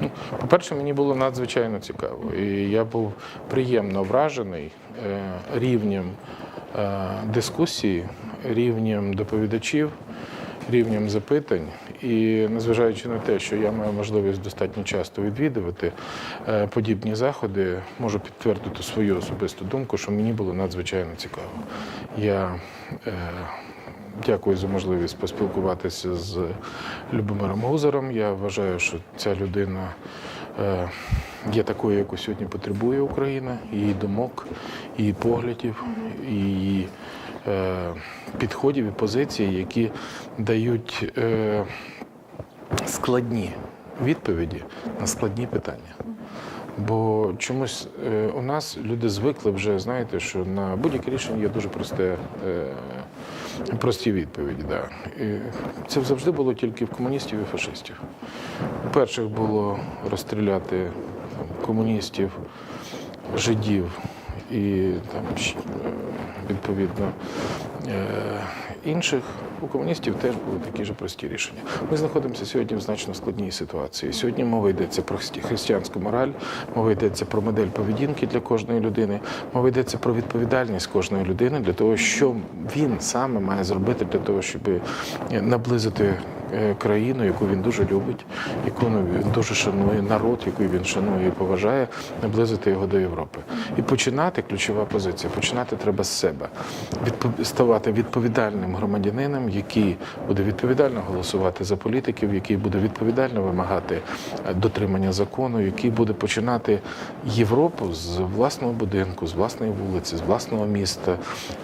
Ну, По-перше, мені було надзвичайно цікаво. І я був приємно вражений е, рівнем е, дискусії, рівнем доповідачів, рівнем запитань. І незважаючи на те, що я маю можливість достатньо часто відвідувати е, подібні заходи, можу підтвердити свою особисту думку, що мені було надзвичайно цікаво. Я Дякую за можливість поспілкуватися з Любомиром Гузаром. Я вважаю, що ця людина е, є такою, яку сьогодні потребує Україна, її думок, її поглядів, її е, підходів і позицій, які дають е, складні відповіді на складні питання. Бо чомусь у нас люди звикли вже, знаєте, що на будь-яке рішення є дуже просте, прості відповіді. Да. І це завжди було тільки в комуністів і фашистів. У перших було розстріляти комуністів, жидів і там, е, відповідно інших. У комуністів теж були такі ж прості рішення. Ми знаходимося сьогодні в значно складній ситуації. Сьогодні мова йдеться про христи- християнську мораль, мова йдеться про модель поведінки для кожної людини, мова йдеться про відповідальність кожної людини для того, що він саме має зробити для того, щоб наблизити е, країну, яку він дуже любить, яку він дуже шанує, народ, який він шанує і поважає, наблизити його до Європи. І починати ключова позиція. Починати треба з себе. Ставати відповідальним громадянином, який буде відповідально голосувати за політиків, який буде відповідально вимагати е, дотримання закону, який буде починати Європу з власного будинку, з власної вулиці, з власного міста,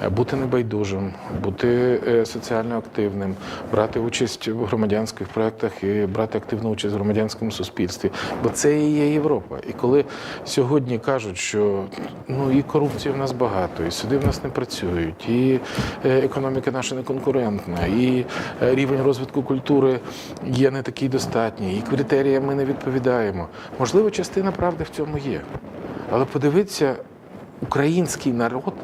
е, бути небайдужим, бути е, соціально активним, брати участь в громадянських проєктах і брати активну участь в громадянському суспільстві. Бо це і є Європа. І коли сьогодні кажуть, що ну і корупції в нас багато, і суди в нас не працюють, і е, економіка наша не конкурентна, і е, рівень розвитку культури є не такий достатній, і критеріям ми не відповідаємо. Можливо, частина правди в цьому є. Але подивіться, український народ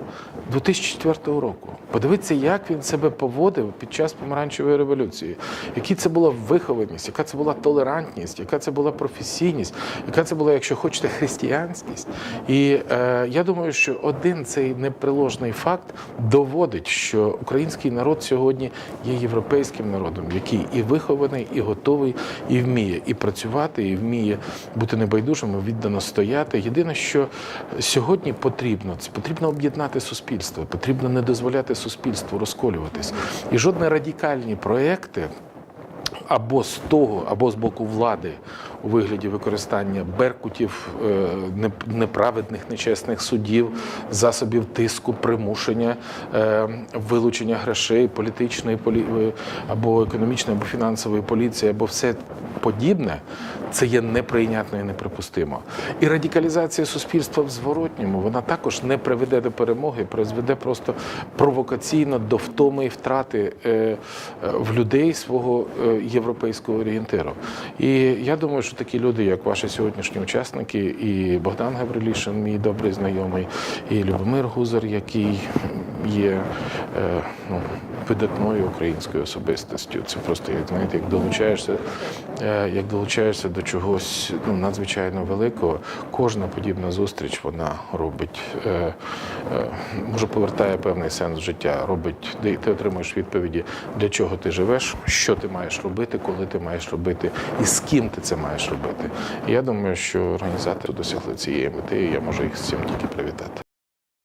2004 року. Подивіться, як він себе поводив під час помаранчевої революції, які це була вихованість, яка це була толерантність, яка це була професійність, яка це була, якщо хочете, християнськість. І е, я думаю, що один цей неприложний факт доводить, що український народ сьогодні є європейським народом, який і вихований, і готовий, і вміє і працювати, і вміє бути небайдужим, віддано стояти. Єдине, що сьогодні потрібно, це потрібно об'єднати суспільство, потрібно не дозволяти суспільству розколюватись. І жодні радикальні проекти або з того, або з боку влади у вигляді використання беркутів, е, неправедних, нечесних судів, засобів тиску, примушення, е, вилучення грошей, політичної полі... е, або економічної, або фінансової поліції, або все подібне, це є неприйнятно і неприпустимо. І радикалізація суспільства в зворотньому вона також не приведе до перемоги, призведе просто провокаційно до втоми і втрати в людей свого е, європейського орієнтиру. І я думаю, що такі люди, як ваші сьогоднішні учасники, і Богдан Гаврилішин, мій добрий знайомий, і Любомир Гузар, який є е, ну, видатною українською особистостю. Це просто як знаєте, як долучаєшся, е, як долучаєшся до чогось ну, надзвичайно великого. Кожна подібна зустріч вона робить, е, може повертає певний сенс життя, робить, де ти отримуєш відповіді, для чого ти живеш, що ти маєш робити, коли ти маєш робити, і з ким ти це маєш робити. Я думаю, що організатори досягли цієї мети, і я можу їх цим тільки привітати.